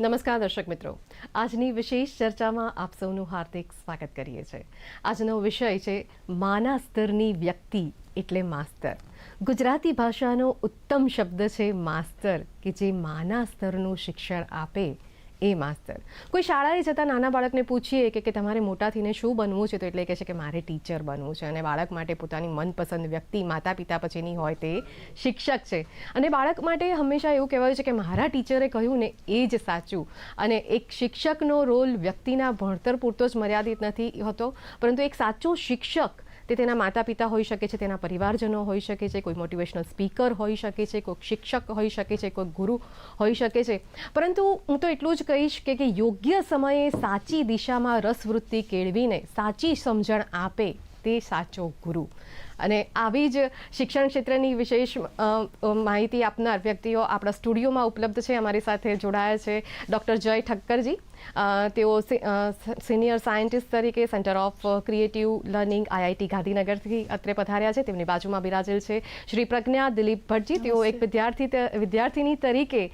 નમસ્કાર દર્શક મિત્રો. આજની વિશેષ ચર્ચામાં આપ સૌનું હાર્દિક સ્વાગત કરીએ છીએ. આજનો વિષય છે માના સ્તરની વ્યક્તિ એટલે માસ્તર. ગુજરાતી ભાષાનો ઉત્તમ શબ્દ છે માસ્તર, કે જે માના સ્તરનું શિક્ષણ આપે એ માસ્તર. કોઈ શાળાએ જતાં નાના બાળકને પૂછીએ કે કે તમારે મોટા થઈને શું બનવું છે? તો એટલે કહે છે કે, મારે ટીચર બનવું છે. અને બાળક માટે પોતાની મનપસંદ વ્યક્તિ માતા પિતા પછીની હોય તે શિક્ષક છે. અને બાળક માટે હંમેશા એવું કહેવાયું છે કે, મારા ટીચરે કહ્યું ને એ જ સાચું. અને એક શિક્ષકનો રોલ વ્યક્તિના ભણતર પૂરતો જ મર્યાદિત નથી હોતો, પરંતુ એક સાચો શિક્ષક તે તેના માતા પિતા હોઈ શકે છે, તેના પરિવારજનો હોઈ શકે છે, કોઈ મોટિવેશનલ સ્પીકર હોઈ શકે છે, કોઈ શિક્ષક હોઈ શકે છે, કોઈ ગુરુ હોઈ શકે છે. પરંતુ હું તો એટલું જ કહીશ કે કે યોગ્ય સમયે સાચી દિશામાં રસવૃત્તિ કેળવીને સાચી સમજણ આપે તે સાચો ગુરુ. અને આવી જ શિક્ષણ ક્ષેત્રની વિશેષ માહિતી આપનાર વ્યક્તિઓ આપણા સ્ટુડિયોમાં ઉપલબ્ધ છે, અમારી સાથે જોડાયા છે ડૉક્ટર જય ઠક્કરજી. તેઓ સિનિયર સાયન્ટિસ્ટ તરીકે centre of creative learning IIT ગાંધીનગરથી અત્રે પધાર્યા છે. તેમની બાજુમાં બિરાજેલ છે શ્રી પ્રજ્ઞા દિલીપ ભટ્ટજી. તેઓ એક વિદ્યાર્થી વિદ્યાર્થીની તરીકે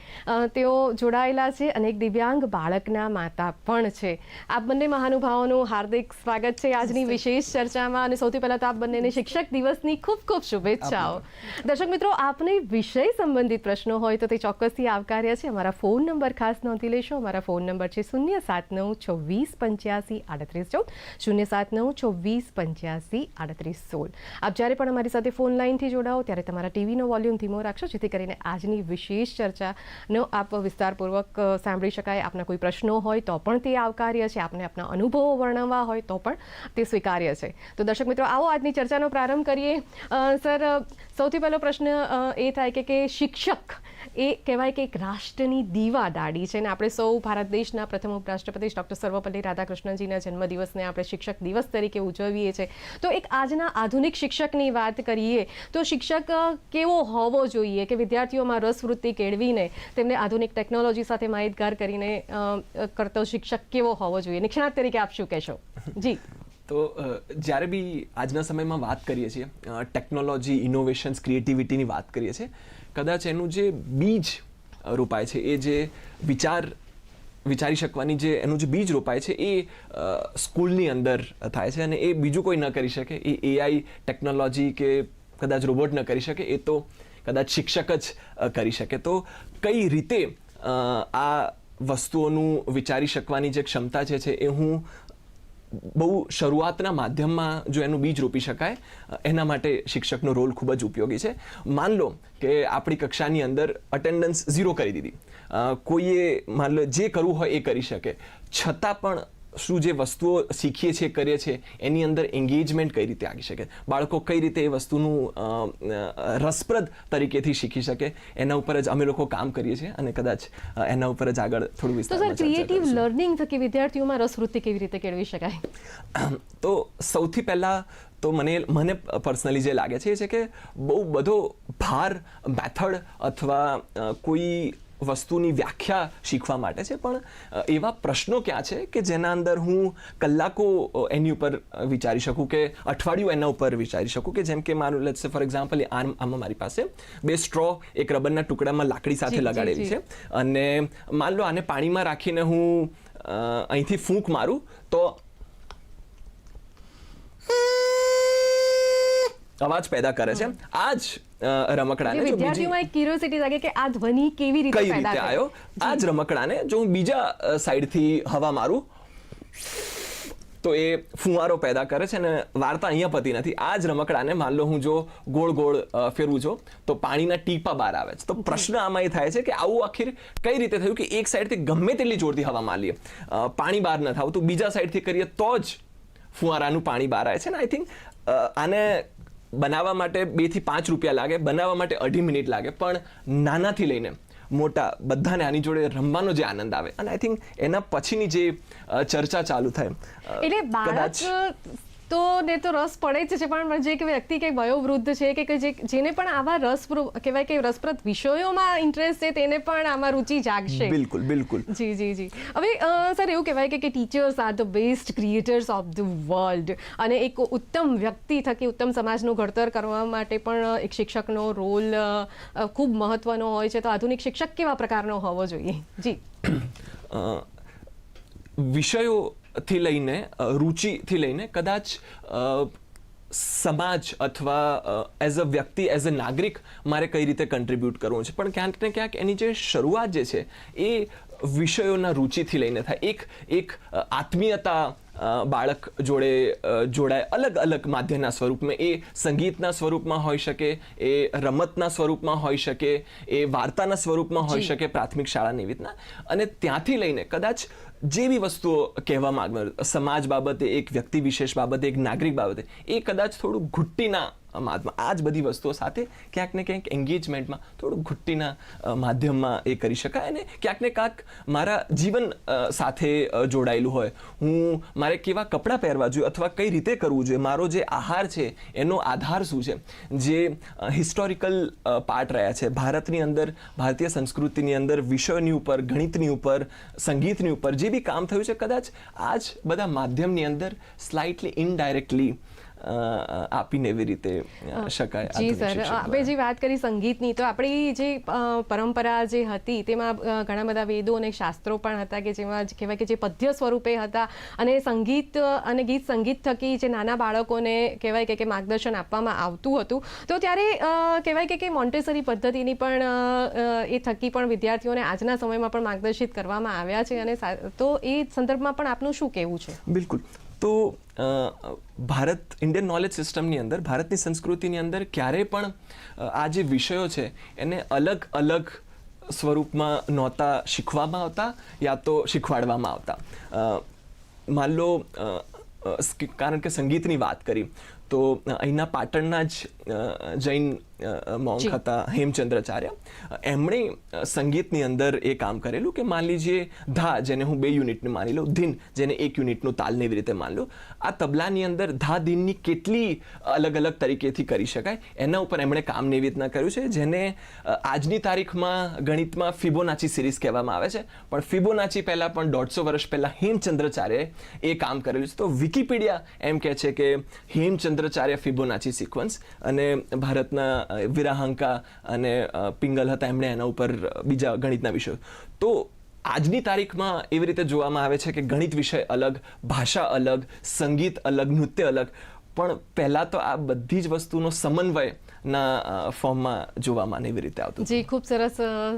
તેઓ જોડાયેલા છે અને એક દિવ્યાંગ બાળકના માતા પણ છે. આપ બંને મહાનુભાવોનું હાર્દિક સ્વાગત છે આજની વિશેષ ચર્ચામાં અને સૌથી પહેલાં તો આપ બંનેને શિક્ષક દિવસની ખૂબ ખૂબ શુભેચ્છાઓ. દર્શક મિત્રો આપને વિષય સંબંધિત પ્રશ્નો હોય તો તે ચોક્કસથી આવકાર્ય છે. અમારા ફોન નંબર ખાસ નોંધી લેશો. અમારા ફોન નંબર છે શૂન્ય સાત નવ છવ્વીસ પંચ્યાસી આડત્રીસ ચૌદ. શૂન્ય સાત નવ છવ્વીસ પંચ્યાસી આડત્રીસ સોળ. આપ જ્યારે પણ અમારી સાથે ફોન લાઈનથી જોડાઓ, ત્યારે તમારા ટીવીનો વોલ્યુમ ધીમો રાખશો, જેથી કરીને આજની વિશેષ ચર્ચાનો આપ વિસ્તારપૂર્વક સાંભળી શકાય. આપના કોઈ પ્રશ્નો હોય તો પણ તે આવકાર્ય છે. આપને આપના અનુભવો વર્ણવવા હોય તો પણ તે સ્વીકાર્ય છે. તો દર્શક મિત્રો, આવો આજની ચર્ચાનો પ્રારંભ કરીએ. સર સૌથી પહેલો પ્રશ્ન એ થાય કે કે શિક્ષક એ કહેવાય કે એક રાષ્ટ્રની દીવા દાડી છે. અને આપણે સૌ ભારત દેશના પ્રથમ ઉપરાષ્ટ્રપતિ ડૉક્ટર સર્વપલ્લી રાધાકૃષ્ણનજીના જન્મદિવસને આપણે શિક્ષક દિવસ તરીકે ઉજવીએ છીએ તો એક આજના આધુનિક શિક્ષકની વાત કરીએ, તો શિક્ષક કેવો હોવો જોઈએ કે વિદ્યાર્થીઓમાં રસવૃત્તિ કેળવીને તેમને આધુનિક ટેકનોલોજી સાથે માહિતગાર કરીને કરતો શિક્ષક કેવો હોવો જોઈએ? નિષ્ણાત તરીકે આપ શું કહેશો? જી. તો જ્યારે બી આજના સમયમાં વાત કરીએ છીએ ટેકનોલોજી, ઇનોવેશન્સ, ક્રિએટિવિટીની વાત કરીએ છીએ કદાચ એનું જે બીજ રોપાય છે, એ જે વિચાર વિચારી શકવાની જે એનું જે બીજ રોપાય છે, એ સ્કૂલની અંદર થાય છે અને એ બીજું કોઈ ન કરી શકે. એ એઆઈ ટેકનોલોજી કે કદાચ રોબોટ ન કરી શકે, એ તો કદાચ શિક્ષક જ કરી શકે. તો કઈ રીતે આ વસ્તુઓનું વિચારી શકવાની જે ક્ષમતા છે, એ હું બહુ શરૂઆતના માધ્યમમાં જો એનું બીજ રોપી શકાય, એના માટે શિક્ષકનો રોલ ખૂબ જ ઉપયોગી છે. માન લો કે આપણી કક્ષાની અંદર અટેન્ડન્સ ઝીરો કરી દીધી. કોઈએ માન લો જે કરવું હોય એ કરી શકે. છતાં પણ શું જે વસ્તુઓ શીખીએ છીએ કરીએ છીએ એની અંદર એન્ગેજમેન્ટ કઈ રીતે આવી શકે? બાળકો કઈ રીતે એ વસ્તુનું રસપ્રદ તરીકેથી શીખી શકે? એના ઉપર જ અમે લોકો કામ કરીએ છીએ અને કદાચ એના ઉપર જ આગળ થોડું વિસ્તાર સર ક્રિએટિવ લર્નિંગ થકી વિદ્યાર્થીઓમાં રસવૃત્તિ કેવી રીતે કેળવી શકાય? તો સૌથી પહેલાં તો મને મને પર્સનલી જે લાગે છે એ છે કે બહુ બધો ભાર મેથડ અથવા કોઈ વસ્તુની વ્યાખ્યા શીખવા માટે છે. પણ એવા પ્રશ્નો ક્યાં છે કે જેના અંદર હું કલાકો એની ઉપર વિચારી શકું કે અઠવાડિયું એના ઉપર વિચારી શકું કે જેમ કે મારું લેટ્સ ફોર એક્ઝામ્પલ આમ આમાં મારી પાસે બે સ્ટ્રો એક રબરના ટુકડામાં લાકડી સાથે લગાડેલી છે. અને માન લો આને પાણીમાં રાખીને હું અહીંથી ફૂંક મારું તો અવાજ પેદા કરે છે. આ જ રમકડાને વિદ્યાર્થીઓમાં એક ક્યુરિયોસિટી લાગે કે આ ધ્વનિ કેવી રીતે પેદા રીતે? આવ્યો આ જ. રમકડાને જો હું બીજા સાઈડથી હવા મારું તો એ ફુવારો પેદા કરે છે અને વાર્તા અહીંયા પતી નથી. આ જ રમકડાને માન લો હું જો ગોળ ગોળ ફેરવું છું તો પાણીના ટીપા બહાર આવે છે. તો પ્રશ્ન આમાં એ થાય છે કે આવું આખીર કઈ રીતે થયું કે એક સાઈડથી ગમે તેટલી જોરથી હવા માલીએ પાણી બહાર ન થાવ તો બીજા સાઈડથી કરીએ તો જ ફુવારાનું પાણી બહાર આવે છે ને? આઈ થિંક આને બનાવવા માટે બેથી પાંચ રૂપિયા લાગે બનાવવા માટે અઢી મિનિટ લાગે પણ નાનાથી લઈને મોટા બધાને આની જોડે રમવાનો જે આનંદ આવે. અને આઈ થિંક એના પછીની જે ચર્ચા ચાલુ થાય એટલે બાળક કદાચ તો ને તો રસ પડે જ છે પણ જે કે વ્યક્તિ કે વયોવૃદ્ધ છે કે કે જે જેને પણ આવા રસ કહેવાય કે રસપ્રદ વિષયોમાં ઇન્ટરેસ્ટ છે તેને પણ આમાં રુચિ જાગશે. બિલકુલ બિલકુલ. જી જી જી. હવે સર એવું કહેવાય કે teachers are the best creators of the world અને એક ઉત્તમ વ્યક્તિ થકી ઉત્તમ સમાજનું ઘડતર કરવા માટે પણ એક શિક્ષકનો રોલ ખૂબ મહત્વનો હોય છે. તો આધુનિક શિક્ષક કેવા પ્રકારનો હોવો જોઈએ? જી. અ, વિષયોથી લઈને રુચિથી લઈને કદાચ સમાજ અથવા એઝ અ વ્યક્તિ એઝ અ નાગરિક મારે કઈ રીતે કન્ટ્રીબ્યુટ કરવું છે. પણ ક્યાંક ને ક્યાંક એની જે શરૂઆત જે છે એ વિષયોના રુચિથી લઈને થાય. એક એક આત્મીયતા બાળક જોડે જોડાય અલગ અલગ માધ્યમના સ્વરૂપમાં. એ સંગીતના સ્વરૂપમાં હોઈ શકે એ રમતના સ્વરૂપમાં હોઈ શકે એ વાર્તાના સ્વરૂપમાં હોઈ શકે પ્રાથમિક શાળાની રીતના. અને ત્યાંથી લઈને કદાચ જે બી વસ્તુઓ કહેવા માંગનાર સમાજ બાબતે, એક વ્યક્તિ વિશેષ બાબતે, એક નાગરિક બાબતે, એ કદાચ થોડું ઘુટ્ટીના માધ્યમ આ જ બધી વસ્તુઓ સાથે ક્યાંક ને ક્યાંક એન્ગેજમેન્ટમાં થોડું ઘુટ્ટીના માધ્યમમાં એ કરી શકાય અને ક્યાંક ને ક્યાંક મારા જીવન સાથે જોડાયેલું હોય. હું મારે કેવા કપડાં પહેરવા જોઈએ અથવા કઈ રીતે કરવું જોઈએ? મારો જે આહાર છે, એનો આધાર શું છે? જે હિસ્ટોરિકલ પાર્ટ રહ્યા છે. ભારતની અંદર, ભારતીય સંસ્કૃતિની અંદર, વિષયની ઉપર, ગણિતની ઉપર, સંગીતની ઉપર, જે બી કામ થયું છે, કદાચ આ જ બધા માધ્યમની અંદર સ્લાઇટલી ઇનડાયરેક્ટલી આપીને એવી રીતે શકાય જી સર. આપણે જે વાત કરી સંગીતની તો આપણી જે પરંપરા જે હતી તેમાં ઘણા બધા વેદો અને શાસ્ત્રો પણ હતા કે જેમાં કહેવાય કે જે પદ્ય સ્વરૂપે હતા અને સંગીત અને ગીત સંગીત થકી જે નાના બાળકોને કહેવાય કે કે માર્ગદર્શન આપવામાં આવતું હતું. તો ત્યારે કહેવાય કે કે મોન્ટેસરી પદ્ધતિની પણ એ થકી પણ વિદ્યાર્થીઓને આજના સમયમાં પણ માર્ગદર્શિત કરવામાં આવ્યા છે અને તો એ સંદર્ભમાં પણ આપનું શું કહેવું છે? બિલકુલ. તો ભારત ઇન્ડિયન નોલેજ સિસ્ટમની અંદર, ભારતની સંસ્કૃતિની અંદર ક્યારેય પણ આ જે વિષયો છે, એને અલગ અલગ સ્વરૂપમાં નહોતા શીખવામાં આવતા, યા તો શીખવાડવામાં આવતા. માન લો કારણ કે સંગીતની વાત કરી તો અહીંના પાટણના જ જૈન મોંક હતા હેમચંદ્રાચાર્ય. એમણે સંગીતની અંદર એ કામ કરેલું કે માની લીજીએ ધા જેને હું બે યુનિટને માની લઉં ધીન જેને એક યુનિટનું તાલને એવી રીતે માની લઉં આ તબલાની અંદર ધા ધીનની કેટલી અલગ અલગ તરીકેથી કરી શકાય એના ઉપર એમણે કામ એવી રીતના કર્યું છે જેને આજની તારીખમાં ગણિતમાં ફિબોનાચી સિરીઝ કહેવામાં આવે છે પણ ફિબોનાચી પહેલાં પણ દોઢસો વર્ષ પહેલાં હેમચંદ્રાચાર્યએ એ કામ કરેલું છે. તો વિકિપીડિયા એમ કહે છે કે હેમચંદ્રાચાર્ય ફિબોનાચી સિક્વન્સ અને ભારતના વિરાહંકા અને પિંગલ હતા એમણે એના ઉપર બીજા ગણિતના વિષયો. તો આજની તારીખમાં એવી રીતે જોવામાં આવે છે કે ગણિત વિષય અલગ, ભાષા અલગ, સંગીત અલગ, નૃત્ય અલગ, પણ પહેલાં તો આ બધી જ વસ્તુનો સમન્વયના અ, ફોર્મમાં જોવામાં ને એવી રીતે આવતું જી ખૂબ સરસ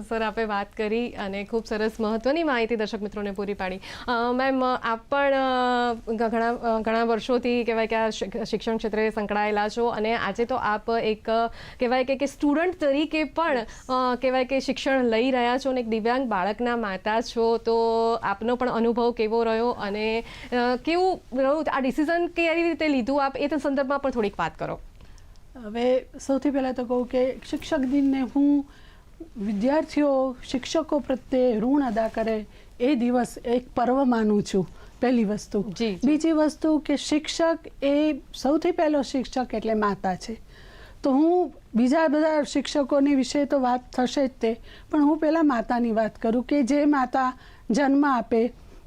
સર આપે વાત કરી અને ખૂબ સરસ મહત્વની માહિતી દર્શક મિત્રોને પૂરી પાડી. મેમ આપ પણ ઘણા ઘણા વર્ષોથી કહેવાય કે આ શિક- શિક્ષણ ક્ષેત્રે સંકળાયેલા છો અને આજે તો આપ એક કહેવાય કે કે સ્ટુડન્ટ તરીકે પણ કહેવાય કે શિક્ષણ લઈ રહ્યા છો અને એક દિવ્યાંગ બાળકના માતા છો તો આપનો પણ અનુભવ કેવો રહ્યો અને કેવું રહ્યું? આ ડિસિઝન કેવી રીતે લીધું આપ? એ સંદર્ભમાં પણ થોડીક વાત કરો. હવે સૌથી પહેલાં તો કહું કે શિક્ષક દિનને હું વિદ્યાર્થીઓ શિક્ષકો પ્રત્યે ઋણ અદા કરે એ દિવસ એક પર્વ માનું છું પહેલી વસ્તુ. બીજી વસ્તુ કે શિક્ષક એ સૌથી પહેલો શિક્ષક એટલે માતા છે તો હું બીજા બધા શિક્ષકોની વિશે તો વાત થશે જ તે પણ હું પહેલાં માતાની વાત કરું કે જે માતા જન્મ આપે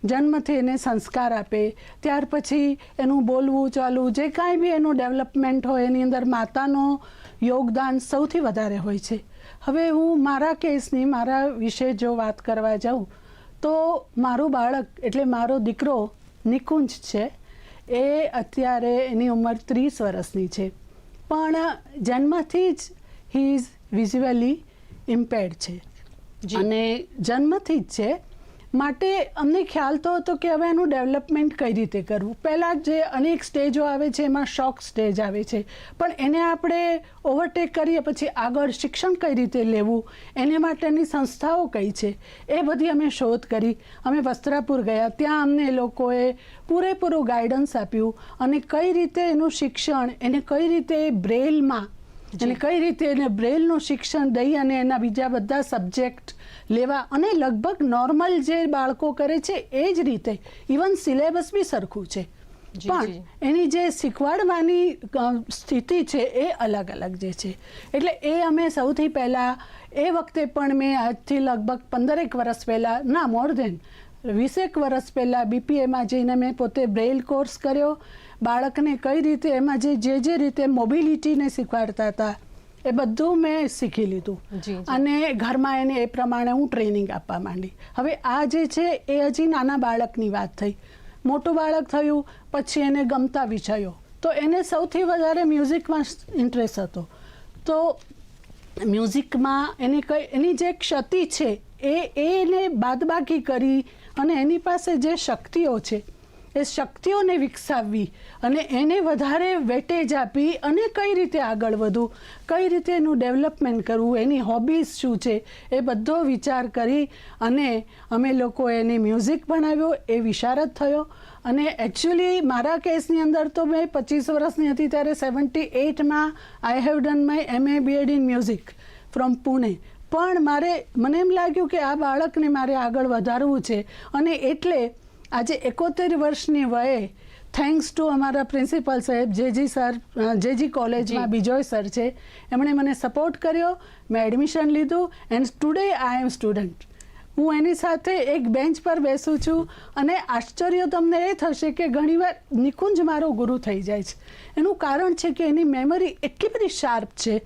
જન્મથી એને સંસ્કાર આપે ત્યાર પછી એનું બોલવું ચાલવું જે કાંઈ બી એનું ડેવલપમેન્ટ હોય એની અંદર માતાનો યોગદાન સૌથી વધારે હોય છે. હવે હું મારા કેસની મારા વિશે જો વાત કરવા જાઉં તો મારું બાળક એટલે મારો દીકરો નિકુંજ છે એ અત્યારે એની ઉંમર ત્રીસ વર્ષની છે. પણ જન્મથી જ હી ઇઝ વિઝ્યુઅલી ઇમ્પેર્ડ છે. અને જન્મથી જ છે માટે અમને ખ્યાલ તો હતો કે હવે એનું ડેવલપમેન્ટ કઈ રીતે કરવું. પહેલાં જે અનેક સ્ટેજો આવે છે એમાં શોક સ્ટેજ આવે છે. પણ એને આપણે ઓવરટેક કરીએ પછી આગળ શિક્ષણ કઈ રીતે લેવું એને માટેની સંસ્થાઓ કઈ છે એ બધી અમે શોધ કરી. અમે વસ્ત્રાપુર ગયા. ત્યાં અમને લોકોએ પૂરેપૂરું ગાઈડન્સ આપ્યું અને કઈ રીતે એનું શિક્ષણ એને કઈ રીતે બ્રેલમાં અને કઈ રીતે એને બ્રેલનું શિક્ષણ દઈ અને એના બીજા બધા સબ્જેક્ટ લેવા અને લગભગ નોર્મલ જે બાળકો કરે છે એ જ રીતે ઇવન સિલેબસ બી સરખું છે. પણ એની જે શીખવાડવાની સ્થિતિ છે એ અલગ અલગ જે છે. એટલે એ અમે સૌથી પહેલાં એ વખતે પણ મેં આજથી લગભગ પંદરેક વર્ષ પહેલાં ના મોર દેન વીસેક વર્ષ પહેલાં બીપીએમાં જઈને મેં પોતે બ્રેઇલ કોર્સ કર્યો. બાળકને કઈ રીતે એમાં જે જે જે રીતે મોબિલિટીને શીખવાડતા હતા એ બધું મેં શીખી લીધું. અને ઘરમાં એને એ પ્રમાણે હું ટ્રેનિંગ આપવા માંડી. હવે આ જે છે એ હજી નાના બાળકની વાત થઈ. મોટું બાળક થયું પછી એને ગમતા વિષયો. તો એને સૌથી વધારે મ્યુઝિકમાં ઇન્ટરેસ્ટ હતો. તો મ્યુઝિકમાં એની કઈ એની જે ક્ષતિ છે એ એને બાદબાકી કરી અને એની પાસે જે શક્તિઓ છે એ શક્તિઓને વિકસાવવી અને એને વધારે વેટેજ આપી અને કઈ રીતે આગળ વધવું, કઈ રીતે એનું ડેવલપમેન્ટ કરવું, એની હોબીઝ શું છે એ બધો વિચાર કરી અને અમે લોકો એને મ્યુઝિક ભણાવ્યો, એ વિશારદ થયો. અને એકચ્યુઅલી મારા કેસની અંદર તો મેં પચીસ વર્ષની હતી ત્યારે seventy એઇટમાં I have done my M A B Ed in music from Pune પણ મારે, મને એમ લાગ્યું કે આ બાળકને મારે આગળ વધારવું છે. અને એટલે આજે એકોતેર વર્ષની વયે થેન્ક્સ ટુ અમારા પ્રિન્સિપલ સાહેબ જેજી સર જેજી કોલેજમાં બિજોય સર છે એમણે મને સપોર્ટ કર્યો મેં એડમિશન લીધું and today I am student હું એની સાથે એક બેન્ચ પર બેસું છું અને આશ્ચર્ય તમને એ થશે કે ઘણીવાર નિકુંજ મારો ગુરુ થઈ જાય છે. એનું કારણ છે કે એની મેમરી એટલી બધી શાર્પ છે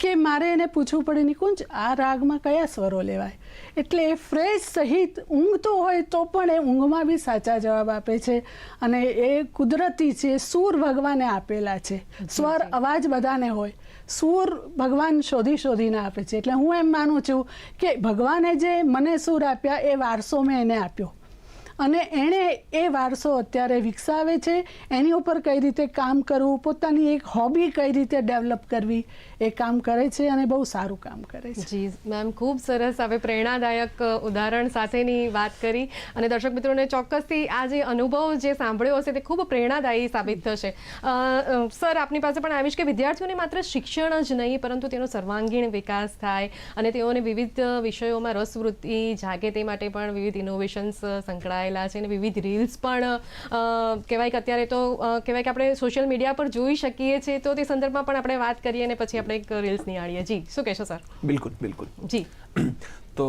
કે મારે એને પૂછવું પડે નિકુંજ આ રાગમાં કયા સ્વરો લેવાય? એટલે એ ફ્રેશ સહિત ઊંઘતો હોય તો પણ એ ઊંઘમાં બી સાચા જવાબ આપે છે અને એ કુદરતી છે સૂર ભગવાને આપેલા છે. સ્વર અવાજ બધાને હોય. સૂર ભગવાન શોધી શોધીને આપે છે. એટલે હું એમ માનું છું કે ભગવાને જે મને સૂર આપ્યા એ વારસો મેં એને આપ્યો. અને એણે એ વારસો અત્યારે વિકસાવે છે. એની ઉપર કઈ રીતે કામ કરવું, પોતાની એક હોબી કઈ રીતે ડેવલપ કરવી, એ કામ કરે છે અને બહુ સારું કામ કરે છે. જી મેમ ખૂબ સરસ હવે પ્રેરણાદાયક ઉદાહરણ સાથેની વાત કરી. અને દર્શક મિત્રોને ચોક્કસથી આ જે અનુભવ જે સાંભળ્યો હશે તે ખૂબ પ્રેરણાદાયી સાબિત થશે. સર, આપની પાસે પણ આવીશ કે વિદ્યાર્થીઓને માત્ર શિક્ષણ જ નહીં, પરંતુ તેનો સર્વાંગીણ વિકાસ થાય અને તેઓને વિવિધ વિષયોમાં રસવૃત્તિ જાગે તે માટે પણ વિવિધ ઇનોવેશન્સ સંકળાયેલા છે અને વિવિધ રીલ્સ પણ કહેવાય કે અત્યારે તો કહેવાય કે આપણે સોશિયલ મીડિયા પર જોઈ શકીએ છીએ તો તે સંદર્ભમાં પણ આપણે વાત કરીએ અને પછી આપણે એક રીલ્સ નિહાળીએ. જી શું કહેશો સર બિલકુલ બિલકુલ. જી. તો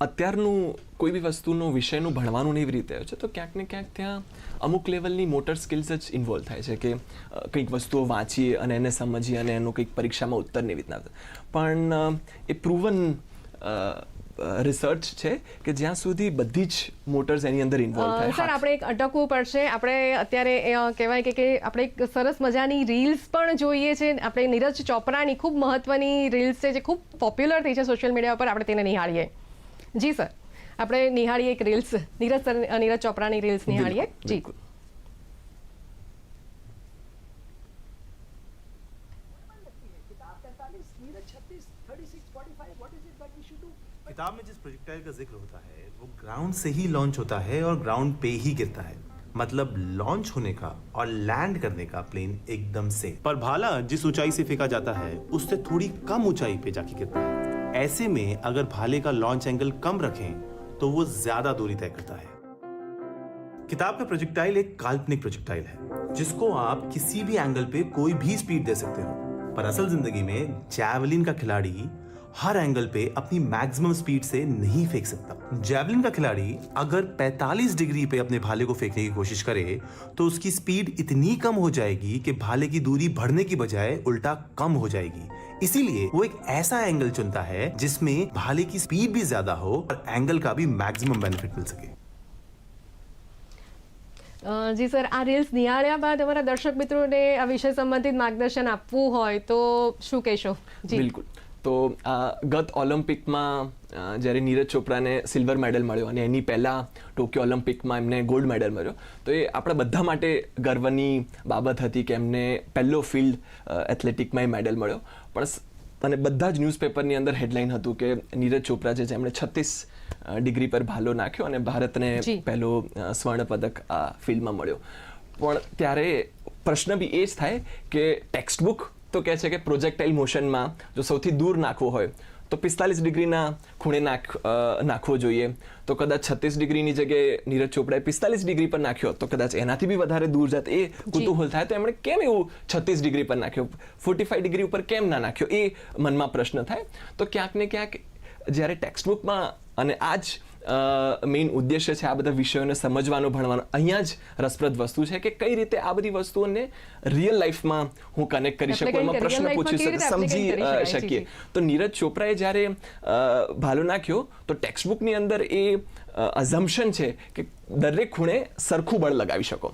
અત્યારનું કોઈ બી વસ્તુનું વિષયનું ભણવાનું ને એવી રીતે છે તો ક્યાંક ને ક્યાંક ત્યાં અમુક લેવલની મોટર સ્કિલ્સ જ ઇન્વોલ્વ થાય છે કે કંઈક વસ્તુઓ વાંચીએ અને એને સમજીએ અને એનો કંઈક પરીક્ષામાં ઉત્તર ને એવી રીતના. પણ એ પ્રૂવન રિસર્ચ છે કે જ્યાં સુધી બધી જ મોટર્સ એની અંદર ઇન્વોલ્વ થાય. સર આપણે એક અટકવું પડશે. આપણે અત્યારે કહેવાય કે કે આપણે એક સરસ મજાની રીલ્સ પણ જોઈએ છે. આપણે નીરજ ચોપરાની ખૂબ મહત્વની રીલ્સ છે જે ખૂબ પોપ્યુલર થઈ છે સોશિયલ મીડિયા પર. આપણે તેને નિહાળીએ. જી સર. આપણે નિહાળીએ એક રીલ્સ નીરજ સર નીરજ ચોપરાની રીલ્સ નિહાળીએ. જી. किताब में जिस प्रोजेक्टाइल का ज़िक्र होता है, वो ग्राउंड से ही लॉन्च होता है और ग्राउंड पे ही गिरता है। मतलब लॉन्च होने का और लैंड करने का प्लेन एकदम से। पर भाला, जिस ऊंचाई से फेंका जाता है, उससे थोड़ी कम ऊंचाई पे जाके गिरता है। ऐसे में अगर भाले का लॉन्च एंगल कम रखें तो वो ज़्यादा दूरी तय करता है। किताब का प्रोजेक्टाइल एक काल्पनिक प्रोजेक्टाइल है, जिसको आप किसी भी एंगल पे कोई भी स्पीड दे सकते हो। पर असल ज़िंदगी में जैवलिन का खिलाड़ी हर एंगल पे अपनी मैक्सिमम स्पीड से नहीं फेंक सकता जैवलिन का खिलाड़ी अगर 45 डिग्री पे अपने भाले को फेंकने की कोशिश करे तो उसकी स्पीड इतनी कम हो जाएगी कि भाले की दूरी बढ़ने की बजाय उल्टा कम हो जाएगी इसीलिए वो एक ऐसा एंगल चुनता है जिसमें भाले की स्पीड भी ज्यादा हो और एंगल का भी मैक्सिमम बेनिफिट मिल सके અ, જી સર આ રીલ્સ નિહાળ્યા બાદ અમારા દર્શક મિત્રોને આ વિષય સંબંધિત માર્ગદર્શન આપવું હોય તો શું કહેશો જી બિલકુલ તો આ ગત ઓલિમ્પિકમાં જ્યારે નીરજ ચોપરાને સિલ્વર મેડલ મળ્યો અને એની પહેલાં ટોક્યો ઓલિમ્પિકમાં એમને ગોલ્ડ મેડલ મળ્યો તો એ આપણા બધા માટે ગર્વની બાબત હતી કે એમને પહેલો ફિલ્ડ એથ્લેટિકમાં એ મેડલ મળ્યો. પણ અને બધા જ ન્યૂઝપેપરની અંદર હેડલાઇન હતું કે નીરજ ચોપરા છે જેમણે છત્રીસ ડિગ્રી પર ભાલો નાખ્યો અને ભારતને પહેલો સ્વર્ણ પદક આ ફિલ્ડમાં મળ્યો. પણ ત્યારે પ્રશ્ન બી એ જ થાય કે ટેક્સ્ટ બુક તો કહે છે કે પ્રોજેક્ટાઇલ મોશનમાં જો સૌથી દૂર નાખવો હોય તો પિસ્તાલીસ ડિગ્રીના ખૂણે નાખ નાખવો જોઈએ. તો કદાચ છત્રીસ ડિગ્રીની જગ્યાએ નીરજ ચોપડાએ પિસ્તાલીસ ડિગ્રી પર નાખ્યો તો કદાચ એનાથી બી વધારે દૂર જાત એ કુતૂહલ થાય તો એમણે કેમ એવું છત્રીસ ડિગ્રી પર નાખ્યો? ફોર્ટી ફાઈવ ડિગ્રી ઉપર કેમ ના નાખ્યો? એ મનમાં પ્રશ્ન થાય. તો ક્યાંક ને ક્યાંક જ્યારે ટેક્સ્ટ બુકમાં અને આ જ મેઇન ઉદ્દેશ્ય છે આ બધા વિષયોને સમજવાનો ભણવાનો. અહીંયા જ રસપ્રદ વસ્તુ છે કે કઈ રીતે આ બધી વસ્તુઓને રિયલ લાઈફમાં હું કનેક્ટ કરી શકું એમાં પ્રશ્ન પૂછી શકું સમજી શકીએ. તો નીરજ ચોપરાએ જ્યારે ભાલો નાખ્યો તો ટેક્સ્ટ બુકની અંદર એ અઝમ્પશન છે કે દરેક ખૂણે સરખું બળ લગાવી શકો.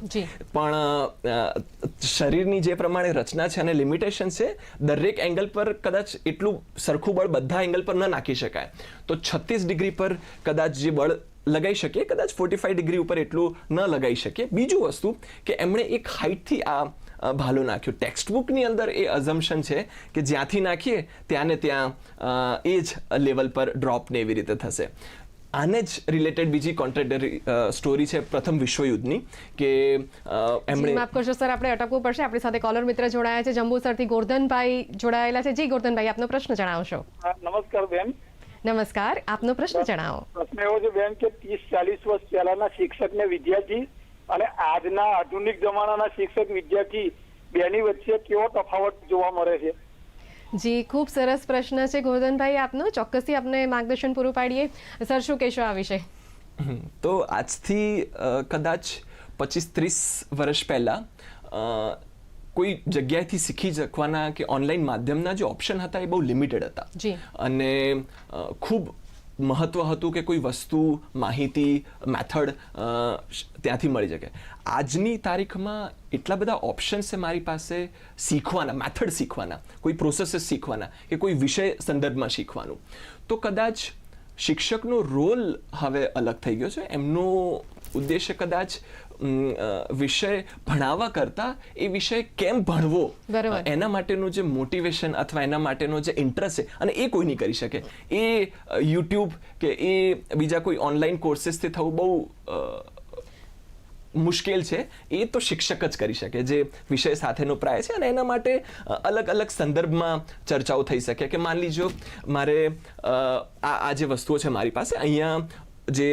પણ શરીરની જે પ્રમાણે રચના છે અને લિમિટેશન છે દરેક એંગલ પર કદાચ એટલું સરખું બળ બધા એંગલ પર ન નાખી શકાય. તો છત્રીસ ડિગ્રી પર કદાચ જે બળ લગાઈ શકીએ કદાચ ફોર્ટી ફાઈવ ડિગ્રી ઉપર એટલું ન લગાઈ શકીએ. બીજું વસ્તુ કે એમણે એક હાઇટથી આ ભાલું નાખ્યું. ટેક્સ્ટ બુકની અંદર એ અઝમ્પશન છે કે જ્યાંથી નાખીએ ત્યાં ને ત્યાં એ જ લેવલ પર ડ્રોપ ને એવી રીતે થશે. આને જ રિલેટેડ બીજી કોન્ટ્રેડરી સ્ટોરી છે પ્રથમ વિશ્વયુદ્ધની કે એમણે માફ કરશો સર આપણે અટકવું પડશે. આપણી સાથે કોલર મિત્ર જોડાયા છે. જંબુસરથી ગોરધનભાઈ જોડાયેલા છે. જી ગોરધનભાઈ આપનો પ્રશ્ન જણાવશો. નમસ્કાર બેન. નમસ્કાર. આપનો પ્રશ્ન જણાવો. પ્રશ્ન એવો છે બેન કે ત્રીસ ચાલીસ વર્ષ પહેલાના શિક્ષક ને વિદ્યાર્થી અને આજના આધુનિક જમાનાના શિક્ષક વિદ્યાર્થી બેની વચ્ચે કેવો તફાવત જોવા મળે છે? જી ખૂબ સરસ પ્રશ્ન છે. ગોવર્ધનભાઈ આપનો ચોક્કસથી આપને માર્ગદર્શન પૂરું પાડીએ. સર શું કહેશો આ વિશે? તો આજથી કદાચ પચીસ ત્રીસ વર્ષ પહેલાં કોઈ જગ્યાએથી શીખી શકવાના કે ઓનલાઈન માધ્યમના જે ઓપ્શન હતા એ બહુ લિમિટેડ હતા. જી. અને ખૂબ મહત્વ હતું કે કોઈ વસ્તુ, માહિતી, મેથડ ત્યાંથી મળી શકે. આજની તારીખમાં એટલા બધા ઓપ્શન્સ છે મારી પાસે શીખવાના, મેથડ શીખવાના, કોઈ પ્રોસેસીસ શીખવાના કે કોઈ વિષય સંદર્ભમાં શીખવાનું. તો કદાચ શિક્ષકનો રોલ હવે અલગ થઈ ગયો છે. એમનો ઉદ્દેશ્ય કદાચ વિષય ભણાવવા કરતાં એ વિષય કેમ ભણવો? એના માટેનું જે મોટિવેશન અથવા એના માટેનો જે ઇન્ટરેસ્ટ છે અને એ કોઈ નહીં કરી શકે. એ યુટ્યુબ કે એ બીજા કોઈ ઓનલાઈન કોર્સીસથી થવું બહુ મુશ્કેલ છે. એ તો શિક્ષક જ કરી શકે જે વિષય સાથેનો પ્રાય છે અને એના માટે અલગ અલગ સંદર્ભમાં ચર્ચાઓ થઈ શકે. કે માન લીજો મારે આ આ જે વસ્તુઓ છે મારી પાસે અહીંયા જે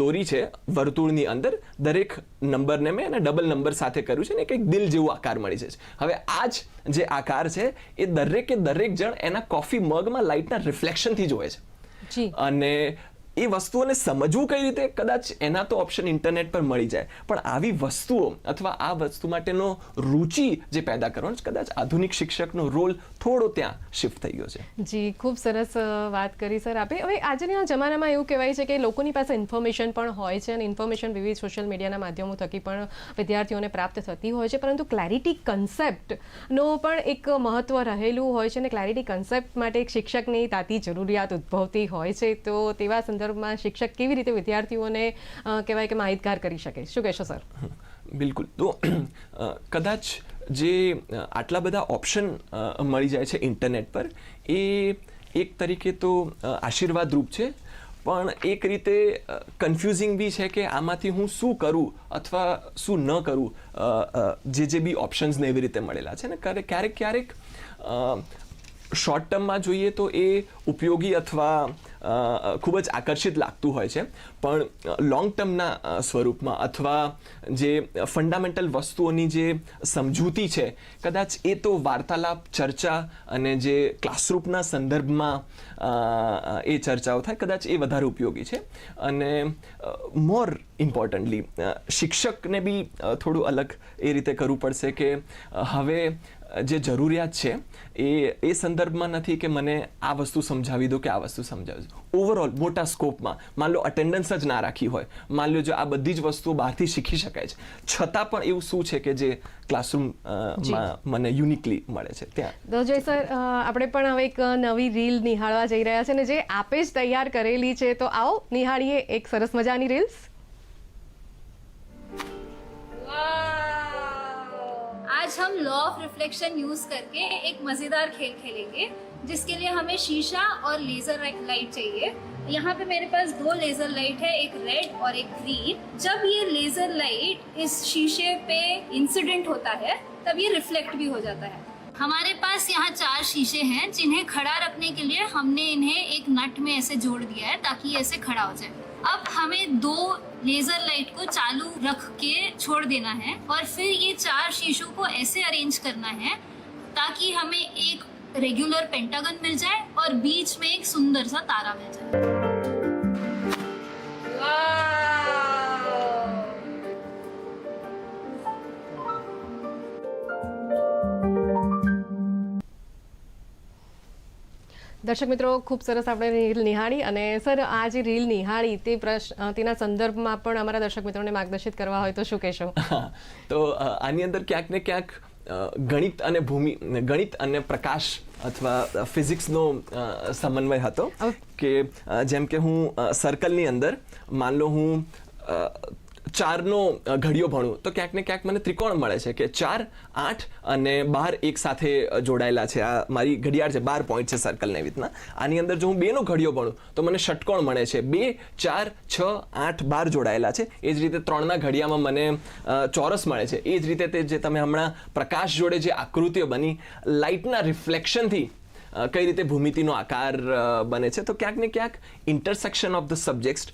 દોરી છે વર્તુળની અંદર દરેક નંબરને મેં એને ડબલ નંબર સાથે કર્યું છે ને કંઈક દિલ જેવું આકાર મળી જાય છે. હવે આ જ જે આકાર છે એ દરેકે દરેક જણ એના કોફી મગમાં લાઇટના રિફ્લેક્શનથી જોવે છે. અને એ વસ્તુઓને સમજવું કઈ રીતે? કદાચ એના તો ઓપ્શન ઇન્ટરનેટ પર મળી જાય. પણ આવી વસ્તુઓ અથવા આ વસ્તુ માટેનો રુચિ જે પેદા કરવાનો કદાચ આધુનિક શિક્ષકનો રોલ થોડો ત્યાં શિફ્ટ થઈ ગયો છે. જી, ખૂબ સરસ વાત કરી સર આપે. હવે આજના જમાનામાં એવું કહેવાય છે કે લોકોની પાસે ઇન્ફોર્મેશન પણ હોય છે અને ઇન્ફોર્મેશન વિવિધ સોશિયલ મીડિયાના માધ્યમો થકી પણ વિદ્યાર્થીઓને પ્રાપ્ત થતી હોય છે. પરંતુ ક્લેરિટી કન્સેપ્ટનો પણ એક મહત્વ રહેલું હોય છે અને ક્લેરિટી કન્સેપ્ટ માટે એક શિક્ષકની તાતી જરૂરિયાત ઉદ્ભવતી હોય છે. તો તેવા સંદર્ભમાં શિક્ષક કેવી રીતે વિદ્યાર્થીઓને કહેવાય કે માહિતગાર કરી શકે? શું કહેશો, સર? બિલકુલ. તો કદાચ જે આટલા બધા ઓપ્શન મળી જાય છે ઇન્ટરનેટ પર, એ એક તરીકે તો આશીર્વાદરૂપ છે. પણ એક રીતે કન્ફ્યુઝિંગ બી છે કે આમાંથી હું શું કરું અથવા શું ન કરું જે જે બી ઓપ્શન્સને એવી રીતે મળેલા છે. ને ક્યારેક ક્યારેક શોર્ટ ટર્મમાં જોઈએ તો એ ઉપયોગી અથવા ખૂબ જ આકર્ષિત લાગતું હોય છે. પણ લોંગ ટર્મના સ્વરૂપમાં અથવા જે ફંડામેન્ટલ વસ્તુઓની જે સમજૂતી છે, કદાચ એ તો વાર્તાલાપ, ચર્ચા અને જે ક્લાસરૂમના સંદર્ભમાં એ ચર્ચાઓ થાય, કદાચ એ વધારે ઉપયોગી છે. અને મોર ઇમ્પોર્ટન્ટલી શિક્ષકને બી થોડું અલગ એ રીતે કરવું પડશે કે હવે જે જરૂરિયાત છે એ એ સંદર્ભમાં નથી કે મને આ વસ્તુ સમજાવી દો કે આ વસ્તુ સમજાવી દો ઓવરઓલ મોટા સ્કોપમાં માન લો અટેન્ડન્સ જ ના રાખી હોય માન લો જો આ બધી જ વસ્તુઓ બહારથી શીખી શકાય છે. છતાં પણ એવું શું છે કે જે ક્લાસરૂમમાં મને યુનિકલી મળે છે ત્યાં. તો જય સર આપણે પણ હવે એક નવી રીલ નિહાળવા જઈ રહ્યા છે ને જે આપે જ તૈયાર કરેલી છે. તો આવો નિહાળીએ એક સરસ મજાની રીલ્સ आज हम लॉ ऑफ़ रिफ्लेक्शन यूज़ करके एक मज़ेदार खेल खेलेंगे, जिसके लिए हमें शीशा और लेजर लाइट चाहिए। यहाँ पे मेरे पास दो लेजर लाइट है, एक रेड और एक ग्रीन जब ये लेजर लाइट इस शीशे पे इंसिडेंट होता है, तब ये रिफ्लेक्ट भी हो जाता है। हमारे पास यहाँ चार शीशे हैं, जिन्हें खड़ा रखने के लिए हमने इन्हें एक नट में ऐसे जोड़ दिया है, ताकि ये ऐसे खड़ा हो जाए। अब हमें दो लेजर लाइट को चालू रख के छोड़ देना है और फिर ये चार शीशों को ऐसे अरेंज करना है ताकि हमें एक रेगुलर पेंटागन मिल जाए और बीच में एक सुंदर सा तारा मिल जाए। દર્શક મિત્રો ખૂબ સરસ આપણે રીલ નિહાળી અને સર આ જે રીલ નિહાળી તે પ્રશ્ન તેના સંદર્ભમાં પણ અમારા દર્શક મિત્રોને માર્ગદર્શિત કરવા હોય તો શું કહેશો? તો આની અંદર ક્યાંક ને ક્યાંક ગણિત અને ભૂમિ ગણિત અને પ્રકાશ અથવા ફિઝિક્સનો સમન્વય હતો કે જેમ કે હું સર્કલની અંદર માન લો હું ચારનો ઘડિયો ભણું. તો ક્યાંક ને ક્યાંક મને ત્રિકોણ મળે છે કે ચાર, આઠ અને બાર એક સાથે જોડાયેલા છે. આ મારી ઘડિયાળ છે, બાર પોઈન્ટ છે સર્કલને એવી રીતના. આની અંદર જો હું બેનો ઘડિયો ભણું, તો મને ષટકોણ મળે છે. બે, ચાર, છ, આઠ, બાર જોડાયેલા છે. એ જ રીતે ત્રણના ઘડિયામાં મને ચોરસ મળે છે. એ જ રીતે તે જે તમે હમણાં પ્રકાશ જોડે જે આકૃતિઓ બની, લાઇટના રિફ્લેક્શનથી કઈ રીતે ભૂમિતિનો આકાર બને છે. તો ક્યાંક ને ક્યાંક ઇન્ટરસેક્શન ઓફ ધ સબ્જેક્ટ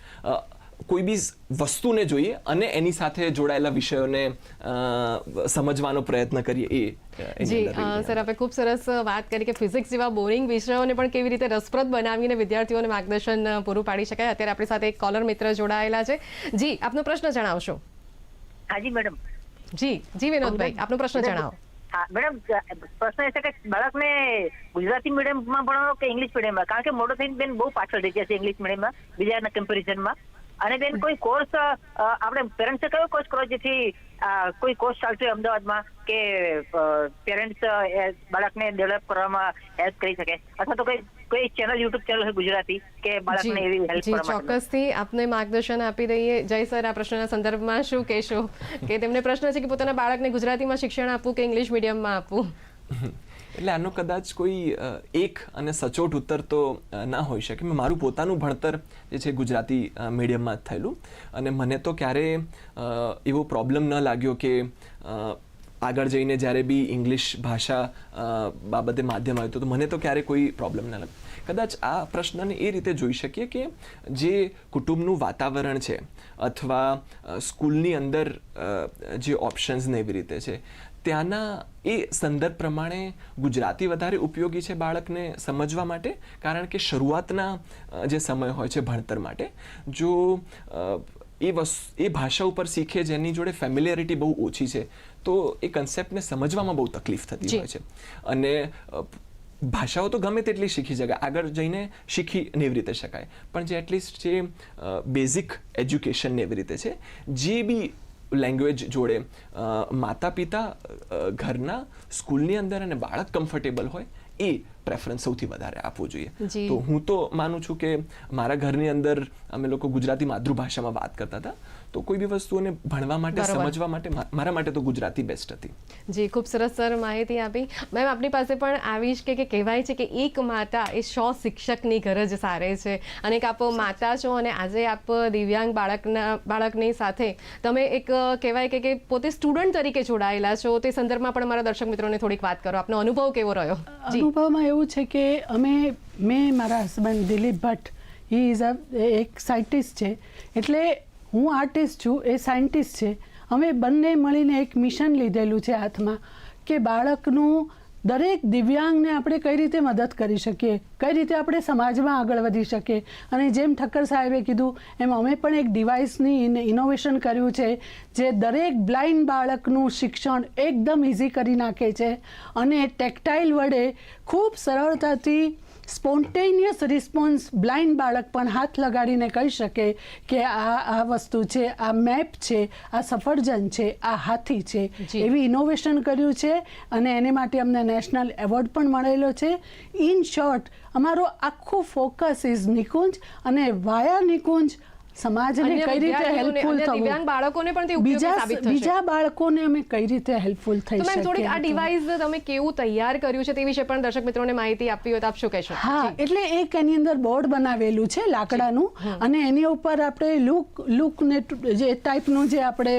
કોઈ બી વસ્તુને જોઈએ અને એની સાથે જોડાયેલા વિષયોને સમજવાનો પ્રયત્ન કરીએ એ જી સર આપણે ખૂબ સરસ વાત કરી કે ફિઝિક્સ જેવા બોરિંગ વિષયોને પણ કેવી રીતે રસપ્રદ બનાવીને વિદ્યાર્થીઓને માર્ગદર્શન પૂરું પાડી શકાય. અત્યારે આપણી સાથે એક કોલર મિત્ર જોડાયેલા છે. જી આપનો પ્રશ્ન જણાવશો. હાજી મેડમ. જી જી વિનોદભાઈ આપનો પ્રશ્ન જણાવો. હા મેડમ પ્રશ્ન એ છે કે બાળકને ગુજરાતી મીડિયમમાં ભણાવો કે ઇંગ્લિશ મીડિયમમાં કારણ કે મોટો થઈને બેન બહુ પાછળ રહી ગયા છે ઇંગ્લિશ મીડિયમમાં બીજાના કમ્પેરિઝનમાં અને બેન કોઈ કોર્સ આપણે પેરેન્ટ્સે કયો કોર્સ કરો જેથી કોઈ કોર્સ ચાલતો હોય અમદાવાદમાં કે પેરેન્ટ્સ બાળકને ડેવલપ કરવામાં હેલ્પ કરી શકે? અથવા તો કોઈ કોઈ ચેનલ યુટ્યુબ ચેનલ છે ગુજરાતી કે બાળકને એવી હેલ્પ કરવા માટે? ચોક્કસથી આપને માર્ગદર્શન આપી દઈએ. જય સર આ પ્રશ્નના સંદર્ભમાં શું કહેશો? કે તેમને પ્રશ્ન છે કે પોતાના બાળકને ગુજરાતીમાં શિક્ષણ આપવું કે ઇંગ્લિશ મીડિયમમાં આપવું? એટલે આનો કદાચ કોઈ એક અને સચોટ ઉત્તર તો ના હોઈ શકે. મેં મારું પોતાનું ભણતર જે છે ગુજરાતી મીડિયમમાં જ થયેલું. અને મને તો ક્યારેય એવો પ્રોબ્લેમ ન લાગ્યો કે આગળ જઈને જ્યારે બી ઇંગ્લિશ ભાષા બાબતે માધ્યમ આવ્યું તો મને તો ક્યારેય કોઈ પ્રોબ્લેમ ન લાગ્યો. કદાચ આ પ્રશ્નને એ રીતે જોઈ શકીએ કે જે કુટુંબનું વાતાવરણ છે, અથવા સ્કૂલની અંદર જે ઓપ્શન્સ ને એવી રીતે છે ત્યાંના એ સંદર્ભ પ્રમાણે ગુજરાતી વધારે ઉપયોગી છે બાળકને સમજવા માટે કારણ કે શરૂઆતના જે સમય હોય છે ભણતર માટે જો એ વસ્તુ એ ભાષા ઉપર શીખે જેની જોડે ફેમિલિયરિટી બહુ ઓછી છે તો એ કન્સેપ્ટને સમજવામાં બહુ તકલીફ થતી હોય છે. અને ભાષાઓ તો ગમે તેટલી શીખી શકાય આગળ જઈને શીખી ને એવી રીતે શકાય. પણ જે એટલીસ્ટ જે બેઝિક એજ્યુકેશન ને એવી રીતે છે જે બી લેંગ્વેજ જોડે માતા પિતા ઘરના સ્કૂલની અંદર અને બાળક કમ્ફર્ટેબલ હોય એ પ્રેફરન્સ સૌથી વધારે આપવું જોઈએ. તો હું તો માનું છું કે મારા ઘરની અંદર અમે લોકો ગુજરાતી માતૃભાષામાં વાત કરતા હતા. તો કોઈ બી વસ્તુઓને ભણવા માટે સમજવા માટે મારા માટે તો ગુજરાતી બેસ્ટ હતી. જી ખૂબ સરસ સર માહિતી આપી. મેમ આપણી પાસે પણ આવી જ કે કે કહેવાય છે કે એક માતા એ સો શિક્ષકની ગરજ સારે છે. અને એક આપ માતા છો અને આજે આપ દિવ્યાંગ બાળકના બાળકની સાથે તમે એક કહેવાય કે કે પોતે સ્ટુડન્ટ તરીકે જોડાયેલા છો. તે સંદર્ભમાં પણ મારા દર્શક મિત્રોને થોડીક વાત કરો. આપનો અનુભવ કેવો રહ્યો? જી. અનુભવમાં એવું છે કે અમે મેં મારા husband Dilip Bhatt he is a એક સાયન્ટિસ્ટ છે. એટલે હું આર્ટિસ્ટ છું, એ સાયન્ટિસ્ટ છે. અમે બંને મળીને એક મિશન લીધેલું છે હાથમાં કે બાળકનું દરેક દિવ્યાંગને આપણે કઈ રીતે મદદ કરી શકીએ, કઈ રીતે આપણે સમાજમાં આગળ વધી શકીએ. અને જેમ ઠક્કર સાહેબે કીધું, એમ અમે પણ એક ડિવાઇસની ઇનોવેશન કર્યું છે, જે દરેક બ્લાઇન્ડ બાળકનું શિક્ષણ એકદમ ઇઝી કરી નાખે છે. અને ટેક્ટાઇલ વડે ખૂબ સરળતાથી સ્પોન્ટેનિયસ રિસ્પોન્સ બ્લાઇન્ડ બાળક પણ હાથ લગાડીને કહી શકે કે આ આ વસ્તુ છે આ મેપ છે આ સફરજન છે આ હાથી છે. એવી ઇનોવેશન કર્યું છે અને એને માટે અમને નેશનલ એવોર્ડ પણ મળેલો છે ઇન શોર્ટ અમારો આખું ફોકસ ઇઝ નિકુંજ અને વાયા નિકુંજ સમાજને કઈ રીતે હેલ્પફુલ થવું? દિવ્યાંગ બાળકોને પણ તે ઉપયોગી સાબિત થશે. બીજા બાળકોને અમે કઈ રીતે હેલ્પફુલ થઈ તો મેમ થોડીક આ શકીએ ડિવાઇસ તમે કેવું તૈયાર કર્યું છે તે વિશે પણ દર્શક મિત્રોને માહિતી આપવી હોય તો આપ શું કહેશો? હા એટલે એક એની અંદર બોર્ડ બનાવેલું છે લાકડાનું અને એની ઉપર આપણે લુક લુક ને જે ટાઈપનું જે આપણે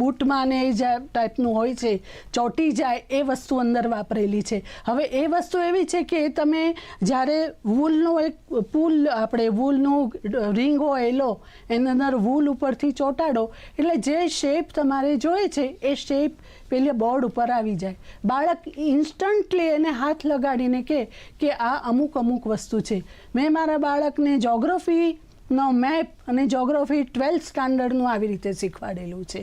બૂટમાં ને એ જે ટાઈપનું હોય છે ચોંટી જાય એ વસ્તુ અંદર વાપરેલી છે. હવે એ વસ્તુ એવી છે કે તમે જ્યારે વૂલનો એક પુલ આપણે વૂલનું રિંગ હોય લો, એની અંદર વૂલ ઉપરથી ચોંટાડો. એટલે જે શેપ તમારે જોઈએ છે, એ શેપ પેલે બોર્ડ ઉપર આવી જાય. બાળક ઇન્સ્ટન્ટલી એને હાથ લગાડીને કહે કે આ અમુક અમુક વસ્તુ છે. મેં મારા બાળકને જોગ્રફીનો મેપ અને જોગ્રાફી ટ્વેલ્થ સ્ટાન્ડર્ડનું આવી રીતે શીખવાડેલું છે.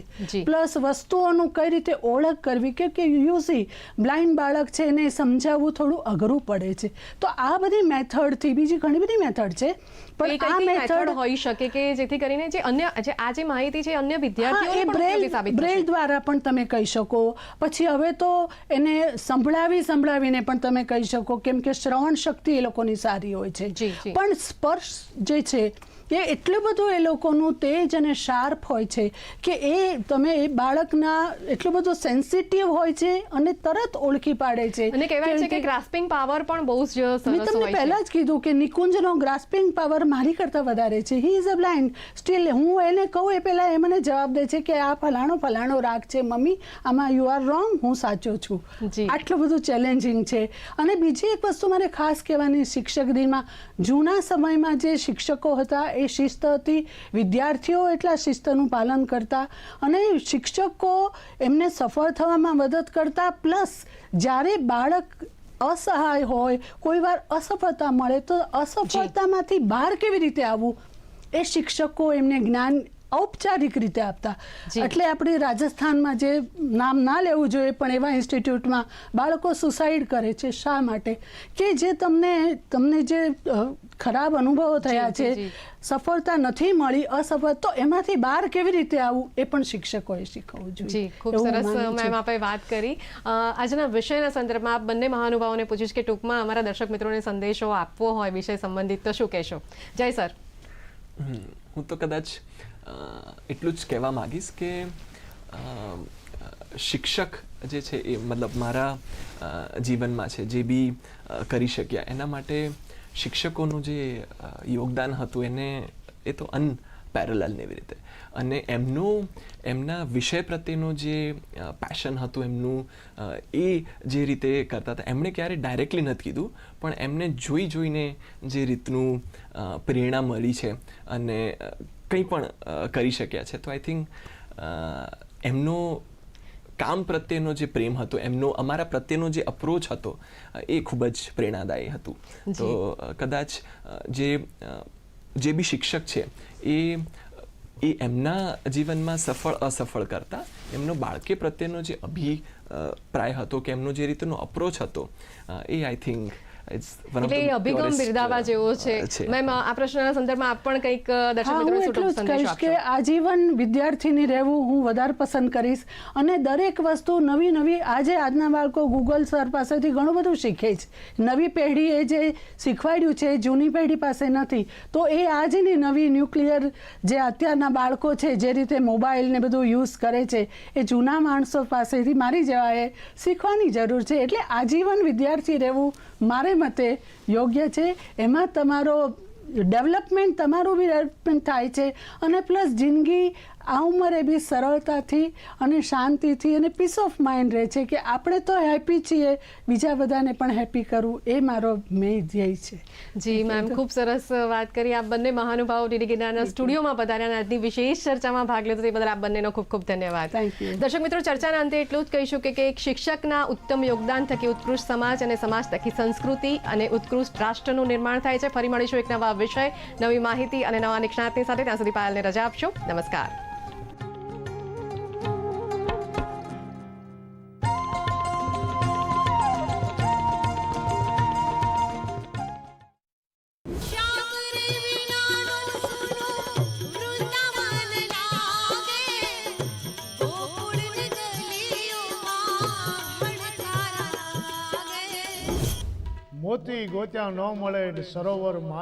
પ્લસ વસ્તુઓનું કઈ રીતે ઓળખ કરવી? કે કે યુસી બ્લાઇન્ડ બાળક છે એને સમજાવવું થોડું અઘરું પડે છે. તો આ બધી મેથડથી બીજી ઘણી બધી મેથડ છે. પણ આ મેથડ હોઈ શકે કે જેથી કરીને જે અન્ય જે આ જે માહિતી છે અન્ય વિદ્યાર્થીઓને બ્રેલ બ્રેલ દ્વારા પણ તમે કહી શકો. પછી હવે તો એને સંભળાવી સંભળાવીને પણ તમે કહી શકો. કેમ કે શ્રવણ શક્તિ એ લોકોની સારી હોય છે. પણ સ્પર્શ જે છે એ એટલું બધું એ લોકોનું તેજ અને શાર્પ હોય છે કે એ તમે એ બાળકના એટલું બધું સેન્સિટિવ હોય છે અને તરત ઓળખી પાડે છે. અને કહેવાય છે કે ગ્રાસ્પિંગ પાવર પણ બહુ જ મેં તમને પહેલા જ કીધું કે નિકુંજનો ગ્રાસ્પિંગ પાવર મારી કરતાં વધારે છે. He is a blind still હું એને કહું એ પહેલાં એ મને જવાબ દે છે કે આ ફલાણો ફલાણો રાગ છે મમ્મી. આમાં યુ આર રોંગ હું સાચો છું. આટલું બધું ચેલેન્જિંગ છે. અને બીજી એક વસ્તુ મારે ખાસ કહેવાની શિક્ષક દિનમાં જૂના સમયમાં જે શિક્ષકો હતા એ શિસ્ત હતી વિદ્યાર્થીઓ એટલા શિસ્તનું પાલન કરતા અને શિક્ષકો એમને સફળ થવામાં મદદ કરતા. પ્લસ જ્યારે બાળક અસહાય હોય કોઈ વાર અસફળતા મળે તો અસફળતામાંથી બહાર કેવી રીતે આવવું? એ શિક્ષકો એમને જ્ઞાન ઔપચારિક રીતે આપતા. એટલે આપણે રાજસ્થાનમાં જે નામ ના લેવું જોઈએ પણ એવા ઇન્સ્ટિટ્યૂટમાં બાળકો સુસાઇડ કરે છે શા માટે? કે જે તમને તમને જે ખરાબ અનુભવો થયા છે સફળતા નથી મળી અસફળ તો એમાંથી બહાર કેવી રીતે આવવું એ પણ શિક્ષકોએ શીખવવું જોઈએ. ખૂબ સરસ. મેમ આપણે વાત કરી. આજના વિષયના સંદર્ભમાં આપ બંને મહાનુભાવોને પૂછીશ કે ટૂંકમાં અમારા દર્શક મિત્રોને સંદેશો આપવો હોય વિષય સંબંધિત તો શું કહેશો? જય સર. હું તો કદાચ એટલું જ કહેવા માંગીશ કે શિક્ષક જે છે એ મતલબ મારા જીવનમાં છે, જે બી કરી શક્યા. એના માટે શિક્ષકોનું જે યોગદાન હતું એને, એ તો અનપેરેલલ એવી રીતે. અને એમનું, એમના વિષય પ્રત્યેનું જે પેશન હતું, એમનું એ જે રીતે કરતા હતા, એમણે ક્યારેય ડાયરેક્ટલી નથી કીધું, પણ એમને જોઈ જોઈને જે રીતનું પ્રેરણા મળી છે અને કંઈ પણ કરી શક્યા છે. તો આઈ થિંક એમનો કામ પ્રત્યેનો જે પ્રેમ હતો એમનો અમારા પ્રત્યેનો જે અપ્રોચ હતો એ ખૂબ જ પ્રેરણાદાયી હતું. તો કદાચ જે જે બી શિક્ષક છે એ એ એમના જીવનમાં સફળ અસફળ કરતા એમનો બાળકે પ્રત્યેનો જે અભિપ્રાય હતો કે એમનો જે રીતનો અપ્રોચ હતો એ આઈ થિંક એટલે એ અભિગમ બિરદાવા જેવો છે. મેમ આ પ્રશ્નના સંદર્ભમાં આપ પણ કંઈક દર્શક મિત્રોને એટલું શું જ કહીશ કે આજીવન વિદ્યાર્થીની રહેવું હું વધારે પસંદ કરીશ અને દરેક વસ્તુ નવી નવી આજે આજના બાળકો ગૂગલ સર પાસેથી ઘણું બધું શીખે છે. નવી પેઢીએ જે શીખવાડ્યું છે એ જૂની પેઢી પાસે નથી. તો એ આજની નવી ન્યુક્લિયર જે અત્યારના બાળકો છે જે રીતે મોબાઈલ ને બધું યુઝ કરે છે એ જૂના માણસો પાસેથી મારી જવાએ શીખવાની જરૂર છે. એટલે આજીવન વિદ્યાર્થી રહેવું મારે મતે યોગ્ય છે. એમાં તમારો ડેવલપમેન્ટ તમારું બી ડેવલપમેન્ટ થાય છે. અને પ્લસ જિંદગી આ ઉંમરે બી સરળતાથી અને શાંતિથી અને પીસ ઓફ માઇન્ડ રહે છે કે આપણે તો હેપી છીએ બીજા બધાને પણ હેપી કરવું એ મારો મેં ધ્યેય છે. જી મેમ ખૂબ સરસ વાત કરી. આપ બંને મહાનુભાવો ડીડી ગિરનારના સ્ટુડિયોમાં પધાર્યા આજની વિશેષ ચર્ચામાં ભાગ લીધો તે બદલ આપ બંનેનો ખૂબ ખૂબ ધન્યવાદ. Thank you. દર્શક મિત્રો ચર્ચાના અંતે એટલું જ કહીશું કે કે એક શિક્ષકના ઉત્તમ યોગદાન થકી ઉત્કૃષ્ટ સમાજ અને સમાજ થકી સંસ્કૃતિ અને ઉત્કૃષ્ટ રાષ્ટ્રનું નિર્માણ થાય છે. ફરી મળીશું એક નવા વિષય નવી માહિતી અને નવા નિષ્ણાતની સાથે. ત્યાં સુધી પાયલને રજા આપશો. નમસ્કાર. લાગે ગોત્યા ન મળે સરોવર માન